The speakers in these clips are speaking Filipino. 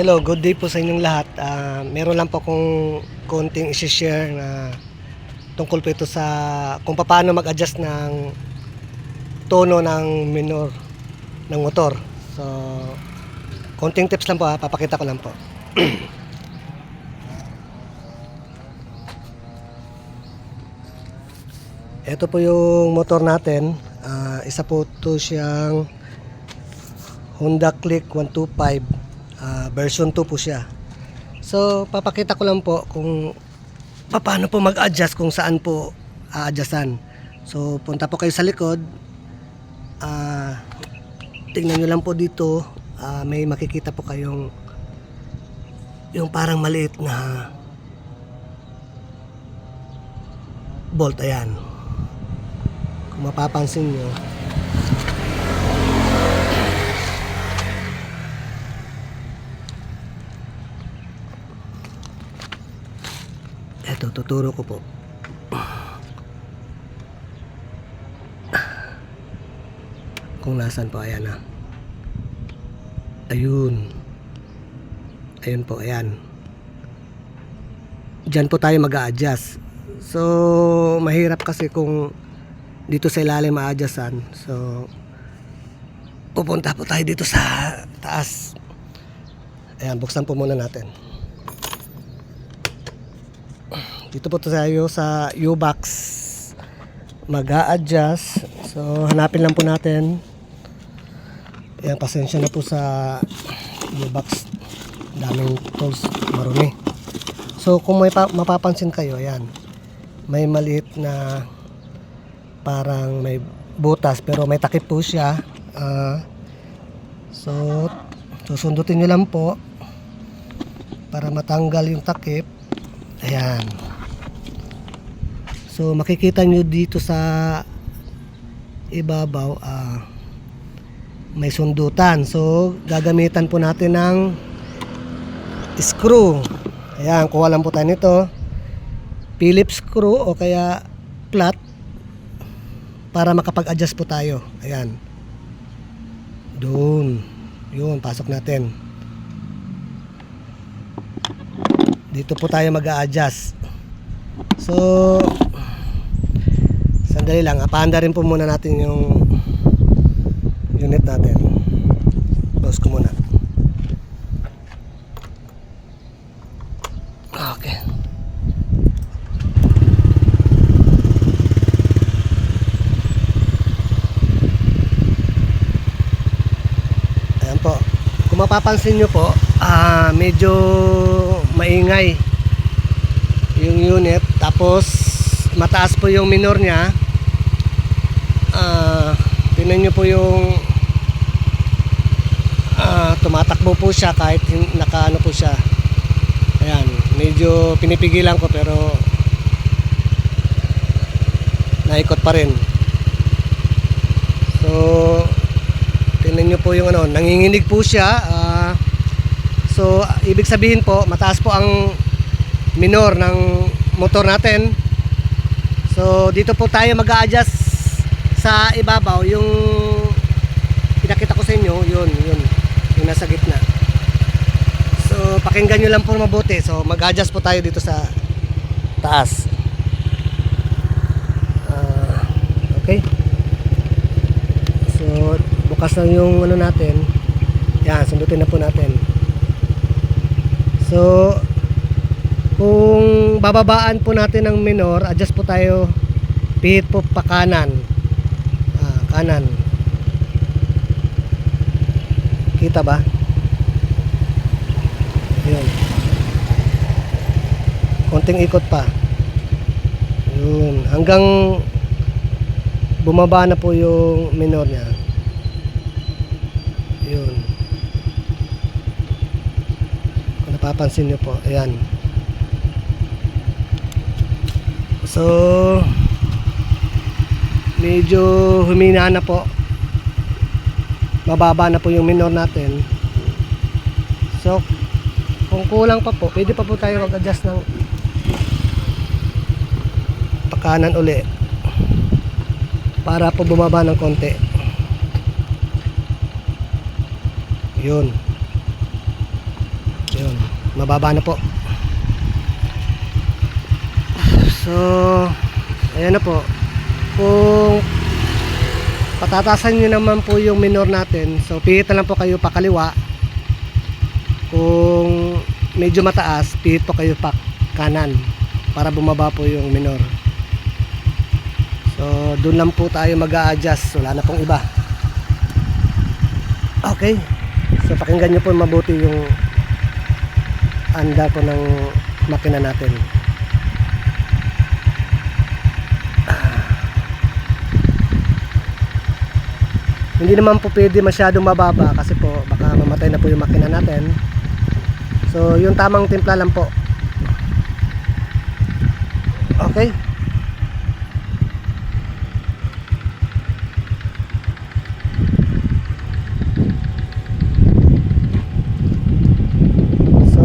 Hello, good day po sa inyong lahat. Ah, meron lang po akong konting isi-share na tungkol po ito sa kung paano mag-adjust ng tono ng minor ng motor. So, konting tips lang po ha, papakita ko lang po. Ito po yung motor natin. Ah, isa po to siyang Honda Click 125 ah, version 2 po siya. So, papakita ko lang po kung paano po mag-adjust kung saan po a-adjustan. So, punta po kayo sa likod. Ah, tingnan nyo lang po dito. Ah, may makikita po kayong yung parang maliit na bolt. Ayan. Kung mapapansin nyo, Eto, tuturo ko po. Kung nasan po, ayan na. Ayun. Ayun po, ayan. Diyan po tayo mag adjust So, mahirap kasi kung dito sa ilalim ma-adjustan. So, pupunta po tayo dito sa taas. Ayan, buksan po muna natin. Dito po tayo sa U-Box mag adjust So, hanapin lang po natin. Ayan, pasensya na po sa U-Box. Daming tools, marumi. So, kung may pa- mapapansin kayo, ayan. May maliit na parang may butas pero may takip po siya. Ah, so, susundutin nyo lang po para matanggal yung takip. Ayan. So makikita nyo dito sa ibabaw ah, may sundutan. So gagamitan po natin ng screw. Ayan, kuha lang po tayo nito. Phillips screw o kaya flat para makapag-adjust po tayo. Ayan. Doon. Yun, pasok natin. Dito po tayo mag-a-adjust. So, sandali lang. Apanda rin po muna natin yung unit natin. Close ko muna. Okay. Ayan po. Kung mapapansin nyo po, ah, medyo maingay yung unit. Tapos, mataas po yung minor niya. Ah, tingnan nyo po yung ah, tumatakbo po siya kahit nakaano po siya. Ayan, medyo pinipigilan ko pero naikot pa rin. So, tingnan nyo po yung ano, nanginginig po siya. ah, so, ibig sabihin po, mataas po ang minor ng motor natin. So, dito po tayo mag-a-adjust sa ibabaw. Yung pinakita ko sa inyo, yun, yun. Yung nasa gitna. So, pakinggan nyo lang po mabuti. So, mag-adjust po tayo dito sa taas. Ah, okay. So, bukas na yung ano natin. Yan, sundutin na po natin. So, kung bababaan po natin ng minor, adjust po tayo pihit po pa kanan. Kanan. Kita ba? Yun. Konting ikot pa. Yun. Hanggang bumaba na po yung minor niya. Yun. Kung napapansin niyo po, ayan. So, medyo humina na po. Mababa na po yung minor natin. So, kung kulang pa po, pwede pa po tayo mag-adjust ng pakanan uli para po bumaba ng konti. Yun. mababa na po. So, ayan na po. Kung patatasan nyo naman po yung minor natin, so pihit na lang po kayo pakaliwa. Kung medyo mataas, pihit po kayo pa kanan para bumaba po yung minor. So, doon lang po tayo mag adjust Wala na pong iba. Okay. So, pakinggan nyo po mabuti yung anda po ng makina natin. Hindi naman po pwede masyadong mababa kasi po baka mamatay na po yung makina natin. So, yung tamang timpla lang po. Okay. So,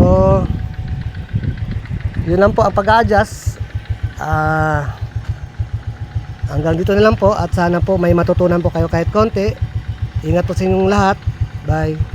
yun lang po ang pag-adjust. Ah, hanggang dito na lang po at sana po may matutunan po kayo kahit konti. Ingat po sa inyong lahat. Bye.